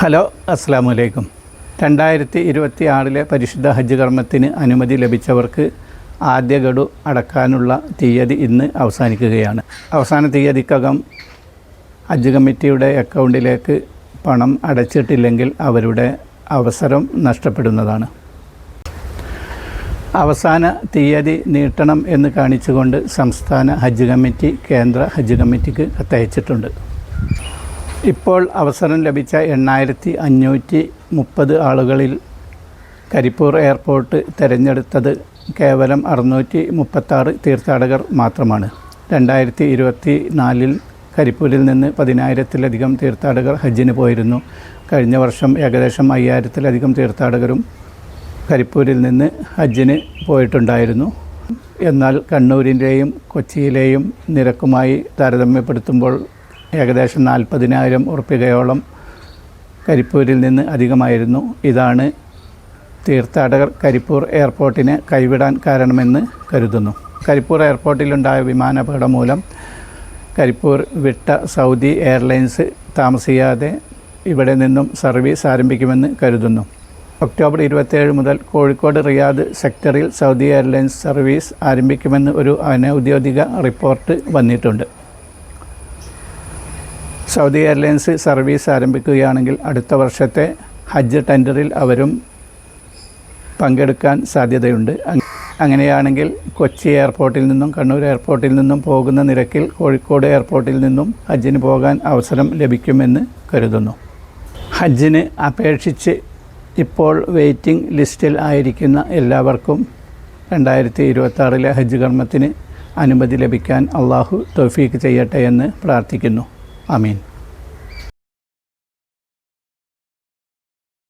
Hello അസ്സാം വലൈക്കും രണ്ടായിരത്തി ഇരുപത്തി ആറിലെ പരിശുദ്ധ ഹജ്ജ് കർമ്മത്തിന് അനുമതി ലഭിച്ചവർക്ക് ആദ്യ ഗഡു അടക്കാനുള്ള തീയതി ഇന്ന് അവസാനിക്കുകയാണ്. അവസാന തീയതിക്കകം ഹജ്ജ് കമ്മിറ്റിയുടെ അക്കൗണ്ടിലേക്ക് പണം അടച്ചിട്ടില്ലെങ്കിൽ അവരുടെ അവസരം നഷ്ടപ്പെടുന്നതാണ്. അവസാന തീയതി നീട്ടണം എന്ന് കാണിച്ചുകൊണ്ട് സംസ്ഥാന ഹജ്ജ് കമ്മിറ്റി കേന്ദ്ര ഹജ്ജ് കമ്മിറ്റിക്ക് കത്തയച്ചിട്ടുണ്ട്. ഇപ്പോൾ അവസരം ലഭിച്ച എണ്ണായിരത്തി അഞ്ഞൂറ്റി മുപ്പത് ആളുകളിൽ കരിപ്പൂർ എയർപോർട്ട് തിരഞ്ഞെടുത്തത് കേവലം അറുന്നൂറ്റി മുപ്പത്താറ് തീർത്ഥാടകർ മാത്രമാണ്. രണ്ടായിരത്തി ഇരുപത്തി നാലിൽ കരിപ്പൂരിൽ നിന്ന് പതിനായിരത്തിലധികം തീർത്ഥാടകർ ഹജ്ജിന് പോയിരുന്നു. കഴിഞ്ഞ വർഷം ഏകദേശം അയ്യായിരത്തിലധികം തീർത്ഥാടകരും കരിപ്പൂരിൽ നിന്ന് ഹജ്ജിന് പോയിട്ടുണ്ടായിരുന്നു. എന്നാൽ കണ്ണൂരിന്റെയും കൊച്ചിയിലെയും നിരക്കുമായി താരതമ്യപ്പെടുത്തുമ്പോൾ ഏകദേശം നാൽപ്പതിനായിരം ഉറുപ്പികയോളം കരിപ്പൂരിൽ നിന്ന് അധികമായിരുന്നു. ഇതാണ് തീർത്ഥാടകർ കരിപ്പൂർ എയർപോർട്ടിനെ കൈവിടാൻ കാരണമെന്ന് കരുതുന്നു. കരിപ്പൂർ എയർപോർട്ടിലുണ്ടായ വിമാനാപകടം മൂലം കരിപ്പൂർ വിട്ട സൗദി എയർലൈൻസ് താമസിയാതെ ഇവിടെ നിന്നും സർവീസ് ആരംഭിക്കുമെന്ന് കരുതുന്നു. ഒക്ടോബർ ഇരുപത്തേഴ് മുതൽ കോഴിക്കോട് റിയാദ് സെക്ടറിൽ സൗദി എയർലൈൻസ് സർവീസ് ആരംഭിക്കുമെന്ന് ഒരു അനൗദ്യോഗിക റിപ്പോർട്ട് വന്നിട്ടുണ്ട്. സൗദി എയർലൈൻസ് സർവീസ് ആരംഭിക്കുകയാണെങ്കിൽ അടുത്ത വർഷത്തെ ഹജ്ജ് ടെൻഡറിൽ അവരും പങ്കെടുക്കാൻ സാധ്യതയുണ്ട്. അങ്ങനെയാണെങ്കിൽ കൊച്ചി എയർപോർട്ടിൽ നിന്നും കണ്ണൂർ എയർപോർട്ടിൽ നിന്നും പോകുന്ന നിരക്കിൽ കോഴിക്കോട് എയർപോർട്ടിൽ നിന്നും ഹജ്ജിന് പോകാൻ അവസരം ലഭിക്കുമെന്ന് കരുതുന്നു. ഹജ്ജിന് അപേക്ഷിച്ച് ഇപ്പോൾ വെയിറ്റിംഗ് ലിസ്റ്റിൽ ആയിരിക്കുന്ന എല്ലാവർക്കും രണ്ടായിരത്തി ഇരുപത്താറിലെ ഹജ്ജ് കർമ്മത്തിന് അനുമതി ലഭിക്കാൻ അള്ളാഹു തൗഫീക്ക് ചെയ്യട്ടെ എന്ന് പ്രാർത്ഥിക്കുന്നു. അമീൻ